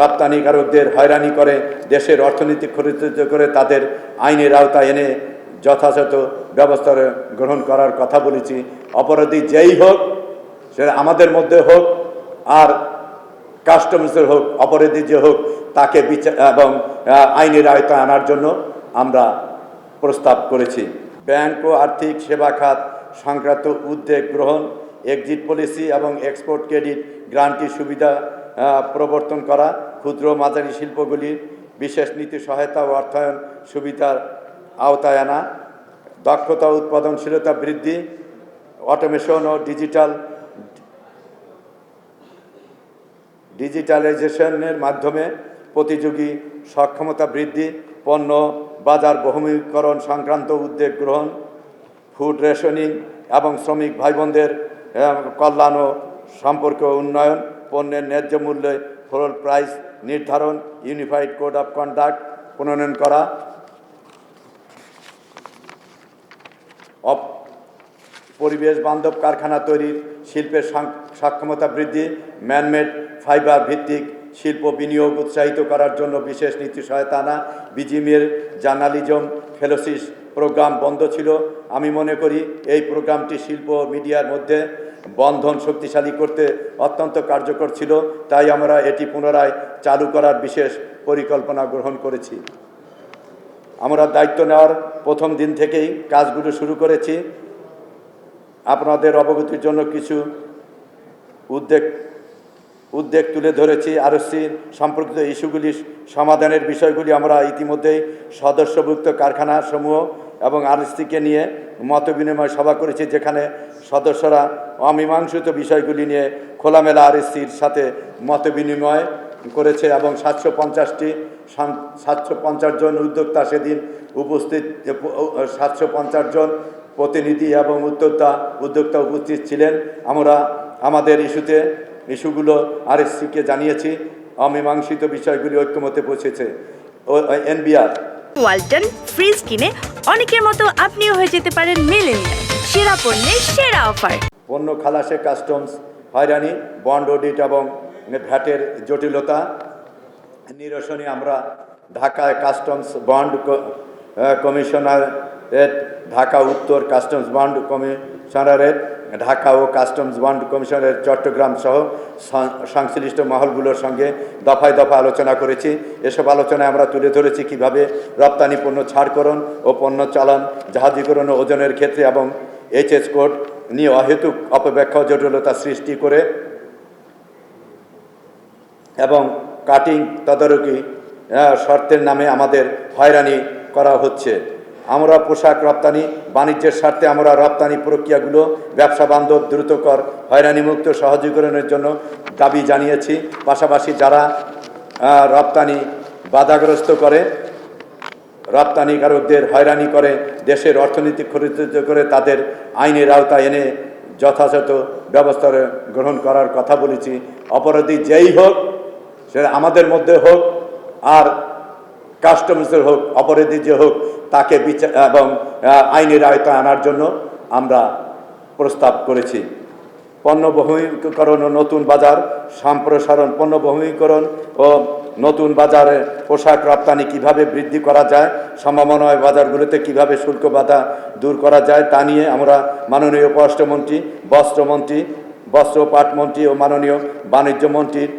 রপ্তানিকারকদের হয়রানি করে, দেশের অর্থনীতি ক্ষতিগ্রস্ত করে তাদের আইনের আওতায় এনে যথাযথ ব্যবস্থা গ্রহণ করার কথা বলেছি। অপরাধী যেই হোক সেটা আমাদের মধ্যে হোক আর কাস্টমসের হোক, অপরাধী যে হোক, তাকে বিচার এবং আইনের আয়তায় আনার জন্য আমরা প্রস্তাব করেছি। ব্যাংক ও আর্থিক সেবা খাত সংক্রান্ত উদ্যোগ গ্রহণ, এক্সিট পলিসি এবং এক্সপোর্ট ক্রেডিট গ্রান্টি সুবিধা প্রবর্তন করা ক্ষুদ্র মাঝারি শিল্পগুলির বিশেষ নীতি সহায়তা ও অর্থায়ন সুবিধার আওতায় আনা দক্ষতা উৎপাদনশীলতা বৃদ্ধি অটোমেশন ও ডিজিটাল ডিজিটালাইজেশনের মাধ্যমে প্রতিযোগী সক্ষমতা বৃদ্ধি পণ্য বাজার বহুমুখীকরণ সংক্রান্ত উদ্যোগ গ্রহণ ফুড রেশনিং এবং শ্রমিক ভাই বোনদের আহ, কল্যাণ ও সম্পর্ক উন্নয়ন পণ্যের ন্যায্য মূল্যে ফ্লোর প্রাইস নির্ধারণ ইউনিফাইড কোড অফ কন্ডাক্ট প্রণয়ন করা। পরিবেশ বান্ধব কারখানা তৈরির শিল্পের সক্ষমতা বৃদ্ধি ম্যানমেড ফাইবার ভিত্তিক শিল্প বিনিয়োগ উৎসাহিত করার জন্য বিশেষ নীতি সহায়তা আনা বিজিমের জার্নালিজম ফেলোসিস প্রোগ্রাম বন্ধ ছিল। আমি মনে করি এই প্রোগ্রামটি শিল্প মিডিয়ার মধ্যে বন্ধন শক্তিশালী করতে অত্যন্ত কার্যকর ছিল, তাই আমরা এটি পুনরায় চালু করার বিশেষ পরিকল্পনা গ্রহণ করেছি। আমরা দায়িত্ব নেওয়ার প্রথম দিন থেকেই কাজগুলো শুরু করেছি। আপনাদের অবগতির জন্য কিছু উদ্যোগ উদ্যোগ তুলে ধরেছি। আরসির সম্পর্কিত ইস্যুগুলি সমাধানের বিষয়গুলি আমরা ইতিমধ্যেই সদস্যভুক্ত কারখানা সমূহ এবং আরএসসিকে নিয়ে মত বিনিময় সভা করেছি, যেখানে সদস্যরা অমীমাংসিত বিষয়গুলি নিয়ে খোলামেলা আরএসসির সাথে মত বিনিময় করেছে এবং সাতশো পঞ্চাশটি সাতশো পঞ্চাশ জন উদ্যোক্তা সেদিন উপস্থিত, সাতশো পঞ্চাশ জন প্রতিনিধি এবং উদ্যোক্তা উদ্যোক্তা উপস্থিত ছিলেন। আমরা আমাদের ইস্যুতে, ইস্যুগুলো আরএসসিকে জানিয়েছি। অমীমাংসিত বিষয়গুলি ঐক্যমতে পৌঁছেছে। এনবিআর ওয়ালটন ফ্রিজ কিনে অনেকের মতো আপনিও হয়ে যেতে পারেন মিলেনিয়াল। সেরা পণ্যের সেরা অফার। পণ্য খালাসে কাস্টমস, হয়রানি, বন্ড অডিট এবং ভ্যাটের জটিলতা, নিরসনে আমরা ঢাকায় কাস্টমস বন্ড কমিশনারেট ঢাকা উত্তর কাস্টমস বন্ড কমিশনারেট ঢাকা ও কাস্টমস বন্ড কমিশনের চট্টগ্রাম সহ সংশ্লিষ্ট মহলগুলোর সঙ্গে দফায় দফা আলোচনা করেছি। এসব আলোচনায় আমরা তুলে ধরেছি কীভাবে রপ্তানি পণ্য ছাড়করণ ও পণ্য চালান, জাহাজীকরণ ও ওজনের ক্ষেত্রে এবং এইচএস কোড নিয়ে অহেতুক অপব্যাখ্যা জটিলতা সৃষ্টি করে এবং কাটিং তদারকি শর্তের নামে আমাদের হয়রানি করা হচ্ছে। আমরা পোশাক রপ্তানি, বাণিজ্যের স্বার্থে আমরা রপ্তানি প্রক্রিয়াগুলো, ব্যবসা বান্ধব দ্রুতকর হয়রানিমুক্ত সহজীকরণের জন্য দাবি জানিয়েছি। পাশাপাশি যারা রপ্তানি বাধাগ্রস্ত করে, রপ্তানিকারকদের হয়রানি করে, দেশের অর্থনীতি ক্ষতিগ্রস্ত করে তাদের আইনের আওতায় এনে যথাযথ ব্যবস্থা গ্রহণ করার কথা বলেছি। অপরাধী যেই হোক সেটা আমাদের মধ্যে হোক, আর কাস্টমসের হোক অপরাধী যে হোক, তাকে বিচার এবং আইনের আয়তায় আনার জন্য আমরা প্রস্তাব করেছি। পণ্য বহুমুখীকরণ ও নতুন বাজার সম্প্রসারণ পণ্য বহুমুখীকরণ ও নতুন বাজারে পোশাক রপ্তানি কীভাবে বৃদ্ধি করা যায় সম্ভাবনায় বাজারগুলোতে কীভাবে শুল্ক বাধা দূর করা যায়, তা নিয়ে আমরা মাননীয় পররাষ্ট্রমন্ত্রী, বস্ত্রমন্ত্রী বস্ত্র ও পাট মন্ত্রী ও মাননীয় বাণিজ্য মন্ত্রীর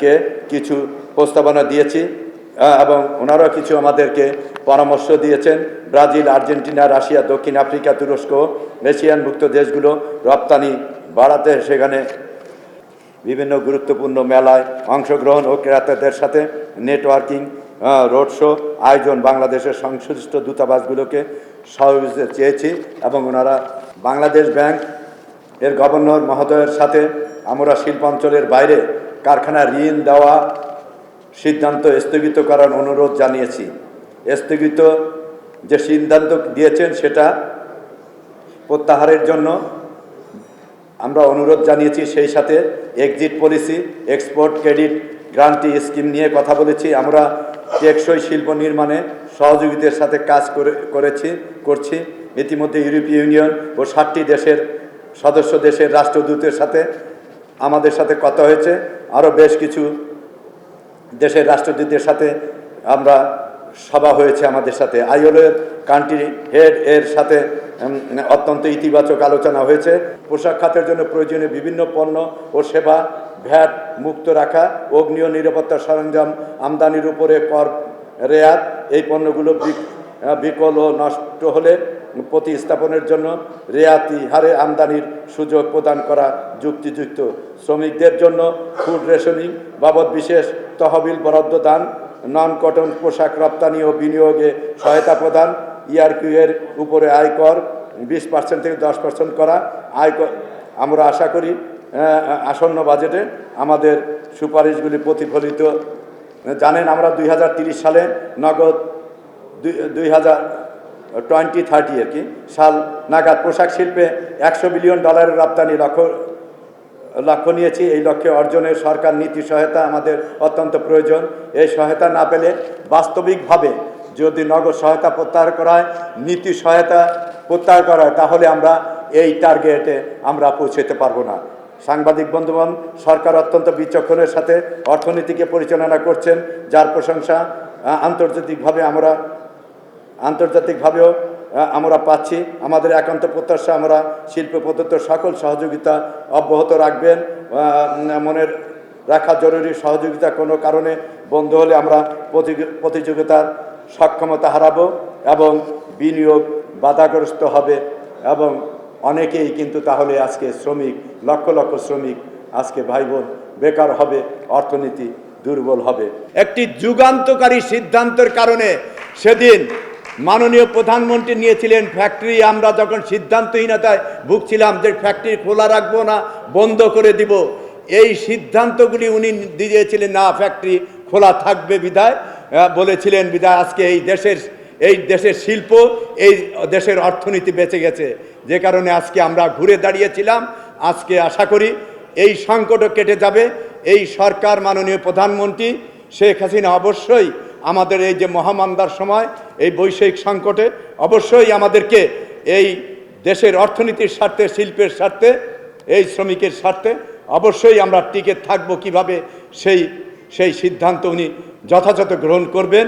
কে কিছু প্রস্তাবনা দিয়েছি। এবং ওনারা কিছু আমাদেরকে পরামর্শ দিয়েছেন। ব্রাজিল, আর্জেন্টিনা, রাশিয়া, দক্ষিণ আফ্রিকা, তুরস্ক এশিয়ানভুক্ত দেশগুলো রপ্তানি বাড়াতে সেখানে বিভিন্ন গুরুত্বপূর্ণ মেলায় অংশগ্রহণ ও ক্রেতাদের সাথে নেটওয়ার্কিং রোড শো আয়োজন বাংলাদেশের সংশ্লিষ্ট দূতাবাসগুলোকে সহযোগিতা চেয়েছি এবং ওনারা বাংলাদেশ ব্যাংক এর গভর্নর মহোদয়ের সাথে আমরা শিল্পাঞ্চলের বাইরে কারখানা ঋণ দেওয়া সিদ্ধান্ত স্থগিত করার অনুরোধ জানিয়েছি। স্থগিত যে সিদ্ধান্ত দিয়েছেন সেটা প্রত্যাহারের জন্য আমরা অনুরোধ জানিয়েছি, সেই সাথে exit policy export credit guarantee scheme নিয়ে কথা বলেছি। আমরা টেকসই শিল্প নির্মাণে সহযোগিতার সাথে কাজ করে, করেছি, করছি। ইতিমধ্যে ইউরোপীয় ইউনিয়ন ও ষাটটি দেশের সদস্য দেশের রাষ্ট্রদূতের সাথে আমাদের সাথে কথা হয়েছে। আরও বেশ কিছু দেশের রাষ্ট্রদূতের সাথে আমরা সভা হয়েছে আমাদের সাথে। আইওলের কান্ট্রি হেড এর সাথে অত্যন্ত ইতিবাচক আলোচনা হয়েছে। পোশাক খাতের জন্য প্রয়োজনীয় বিভিন্ন পণ্য ও সেবা, ভ্যাট মুক্ত রাখা অগ্নিয় নিরাপত্তা সরঞ্জাম, আমদানির উপরে কর রেয়াত, এই পণ্যগুলো বিকল ও নষ্ট হলে প্রতিস্থাপনের জন্য রেয়াতি হারে আমদানির সুযোগ প্রদান করা যুক্তিযুক্ত। শ্রমিকদের জন্য ফুড রেশনিং বাবদ বিশেষ তহবিল বরাদ্দ দান নন কটন পোশাক রপ্তানি ও বিনিয়োগে সহায়তা প্রদান ইআরকিউ এর উপরে আয়কর বিশ পার্সেন্ট থেকে দশ পার্সেন্ট করা। আয়কর, আমরা আশা করি আসন্ন বাজেটে আমাদের সুপারিশগুলি প্রতিফলিত। জানেন আমরা দুই সালে নগদ দুই হাজার টোয়েন্টি থার্টি আর কি, সাল নাগাদ পোশাক শিল্পে একশো বিলিয়ন ডলারের রপ্তানি লক্ষ্য লক্ষ্য নিয়েছি। এই লক্ষ্যে অর্জনে সরকার নীতি সহায়তা আমাদের অত্যন্ত প্রয়োজন। এই সহায়তা না পেলে বাস্তবিকভাবে যদি নগদ সহায়তা প্রত্যাহার করা হয়, নীতি সহায়তা প্রত্যাহার করা হয়, তাহলে আমরা এই টার্গেটে আমরা পৌঁছতে পারব না। সাংবাদিক বন্ধুগণ, সরকার অত্যন্ত বিচক্ষণের সাথে অর্থনীতিকে পরিচালনা করছেন। যার প্রশংসা আন্তর্জাতিকভাবে আমরা আন্তর্জাতিকভাবেও আমরা পাচ্ছি। আমাদের একান্ত প্রত্যাশা, আমরা শিল্প প্রদত্ত সকল সহযোগিতা অব্যাহত রাখবেন। মনের রাখা জরুরি সহযোগিতা কোনো কারণে বন্ধ হলে আমরা প্রতিযোগি- প্রতিযোগিতার সক্ষমতা হারাবো এবং বিনিয়োগ বাধাগ্রস্ত হবে এবং অনেকেই কিন্তু তাহলে আজকে শ্রমিক, লক্ষ লক্ষ শ্রমিক আজকে ভাই বোন বেকার হবে, অর্থনীতি দুর্বল হবে। একটি যুগান্তকারী সিদ্ধান্তের কারণে সেদিন মাননীয় প্রধানমন্ত্রী নিয়েছিলেন ফ্যাক্টরি আমরা যখন সিদ্ধান্তহীনতায় ভুগছিলাম যে ফ্যাক্টরি খোলা রাখব না, বন্ধ করে দিব, এই সিদ্ধান্তগুলি উনি দিয়েছিলেন, না ফ্যাক্টরি খোলা থাকবে বিদায় বলেছিলেন বিদায় আজকে এই দেশের এই দেশের শিল্প, এই দেশের অর্থনীতি বেঁচে গেছে। যে কারণে আজকে আমরা ঘুরে দাঁড়িয়েছিলাম। আজকে আশা করি এই সংকটও কেটে যাবে। এই সরকার মাননীয় প্রধানমন্ত্রী শেখ হাসিনা অবশ্যই আমাদের এই যে মহামান্দার সময়, এই বৈষয়িক সংকটে অবশ্যই আমাদেরকে এই দেশের অর্থনীতির স্বার্থে, শিল্পের স্বার্থে, এই শ্রমিকের স্বার্থে অবশ্যই আমরা টিকে থাকব কীভাবে সেই সেই সিদ্ধান্ত উনি যথাযথ গ্রহণ করবেন।